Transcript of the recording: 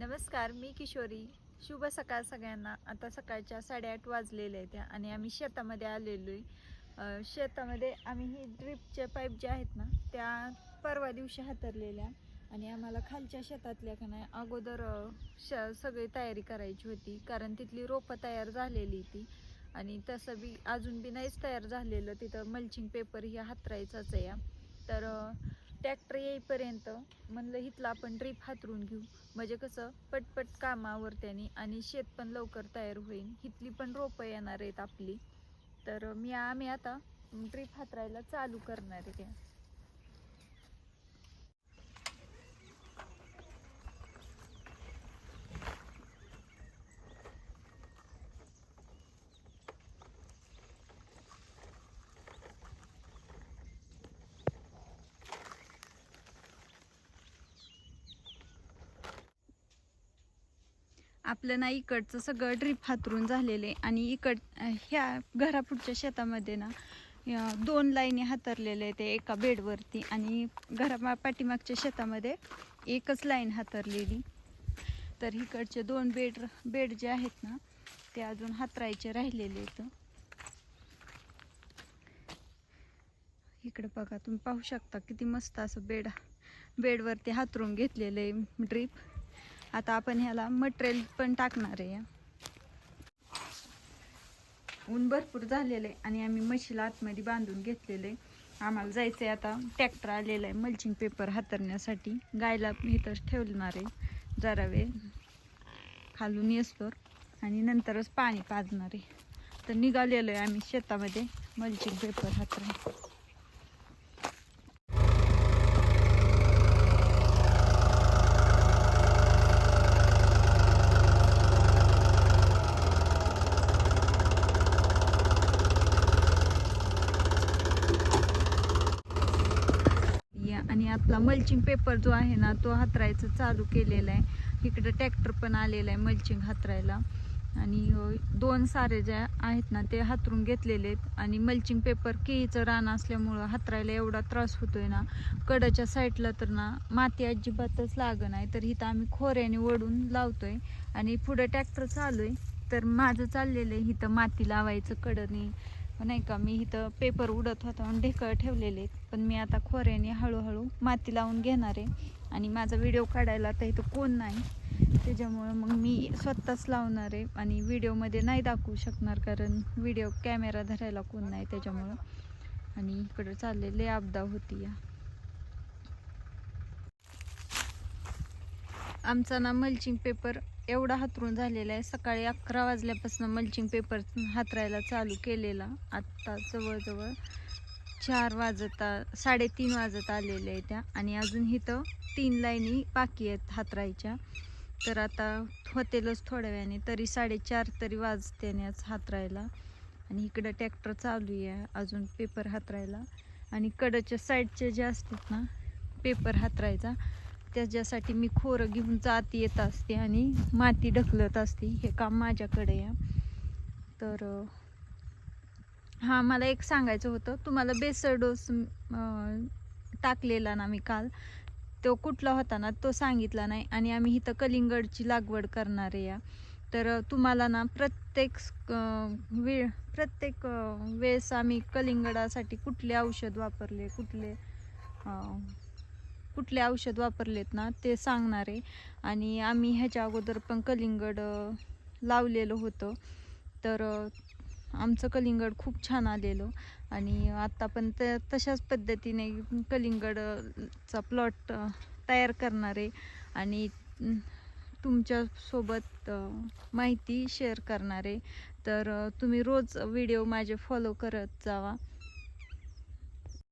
नमस्कार मी किशोरी. शुभ सकाळ सगळ्यांना. आता सकाळच्या साडेआठ वाजलेल्या आहेत त्या आणि आम्ही शेतामध्ये आलेलो आहे. शेतामध्ये आम्ही ही ड्रीपचे पाईप ज्या आहेत ना त्या परवा दिवशी हातरलेल्या आणि आम्हाला खालच्या शेतातल्या का नाही अगोदर श सगळी तयारी करायची होती. कारण तिथली रोपं तयार झालेली ती आणि तसं बी अजून बी नाहीच तयार झालेलं. तिथं मल्चिंग पेपर ही हातरायचाच आहे तर ट्रॅक्टर येईपर्यंत म्हणलं हिथला आपण ड्रीप हातरून घेऊ. म्हणजे कसं पटपट कामावर त्याने आणि शेत पण लवकर तयार होईल इथली पण रोपं येणार आहेत आपली. तर मी आम्ही आता ड्रीप हातरायला चालू करणार आहे. आपलं ना इकडचं सगळं ड्रीप हातरून झालेलं आहे. आणि इकड ह्या घरापुढच्या शेतामध्ये ना दोन लाईनी हातरलेले आहेत ते एका बेडवरती. आणि घरा पाठीमागच्या शेतामध्ये एकच लाईन हातरलेली. तर इकडचे दोन बेड बेड जे आहेत ना ते अजून हातरायचे राहिलेले आहेत. इकडे बघा तुम्ही पाहू शकता किती मस्त असं बेड बेडवरती हातरून घेतलेलं आहे ड्रीप आता आपण ह्याला मटेरियल पण टाकणार आहे. ऊन भरपूर झालेलं आहे आणि आम्ही म्हशीला आतमध्ये बांधून घेतलेलं आहे. आम्हाला जायचं आहे आता ट्रॅक्टर आलेला आहे मल्चिंग पेपर हातरण्यासाठी. गायला इथंच ठेवणार आहे. जरा वेळ खालून येसतोर आणि नंतरच पाणी पाजणार आहे. तर निघालेलो आहे आम्ही शेतामध्ये मल्चिंग पेपर हातराय या आणि आपला मल्चिंग पेपर जो आहे ना तो हातरायचं चालू केलेला आहे. इकडं ट्रॅक्टर पण आलेला आहे मल्चिंग हातरायला. आणि दोन सारे जे आहेत ना ते हातरून घेतलेले आहेत. आणि मल्चिंग पेपर केळीचं रान असल्यामुळं हातरायला एवढा त्रास होतोय ना. कडाच्या साईडला तर ना माती अजिबातच लागं नाही. तर इथं आम्ही खोऱ्याने वडून लावतोय. आणि पुढं ट्रॅक्टर चालू आहे. तर माझं चाललेलं आहे इथं माती लावायचं कडनी. नाही का मी इथं पेपर उडत होता म्हणून ढेकळ ठेवलेले आहेत. पण मी आता खोऱ्याने हळूहळू माती लावून घेणार आहे. आणि माझा व्हिडिओ काढायला तर इथं कोण नाही. त्याच्यामुळं मग मी स्वतःच लावणार आहे आणि व्हिडिओमध्ये नाही दाखवू शकणार कारण व्हिडिओ कॅमेरा धरायला कोण नाही त्याच्यामुळं. आणि इकडं चाललेले आपदा होती या. आमचा ना मल्चिंग पेपर एवढा हातरून झालेला आहे. सकाळी अकरा वाजल्यापासून मल्चिंग पेपर हातरायला चालू केलेला. आत्ता जवळजवळ चार वाजत साडेतीन वाजत आलेल्या आहे त्या. आणि अजून इथं तीन लाईनी बाकी आहेत हातरायच्या. तर आता होतेलच थोड्या वेळाने तरी साडेचार तरी वाजतेनेच हातरायला. आणि इकडं ट्रॅक्टर चालू आहे अजून पेपर हातरायला. आणि कडच्या साईडचे जे असतात ना पेपर हातरायचा. त्याच्यासाठी मी खोरं घेऊन जात येत असते आणि माती ढकलत असते हे काम माझ्याकडे आहे. तर हां मला एक सांगायचं होतं. तुम्हाला बेसर डोस टाकलेला ना मी काल. तो कुठला होता ना तो सांगितला नाही. आणि आम्ही इथं कलिंगडची लागवड करणार आहे या. तर तुम्हाला ना प्रत्येक वेळ प्रत्येक वेळेस आम्ही कलिंगडासाठी कुठले औषध वापरले कुठले कुठले औषध वापरलेत ना ते सांगणार आहे. आणि आम्ही ह्याच्या अगोदर पण कलिंगड लावलेलं होतं. तर आमचं कलिंगड खूप छान आलेलं. आणि आत्ता पण त तशाच पद्धतीने कलिंगडचा प्लॉट तयार करणार आहे. आणि तुमच्यासोबत माहिती शेअर करणार आहे. तर तुम्ही रोज व्हिडिओ माझे फॉलो करत जावा.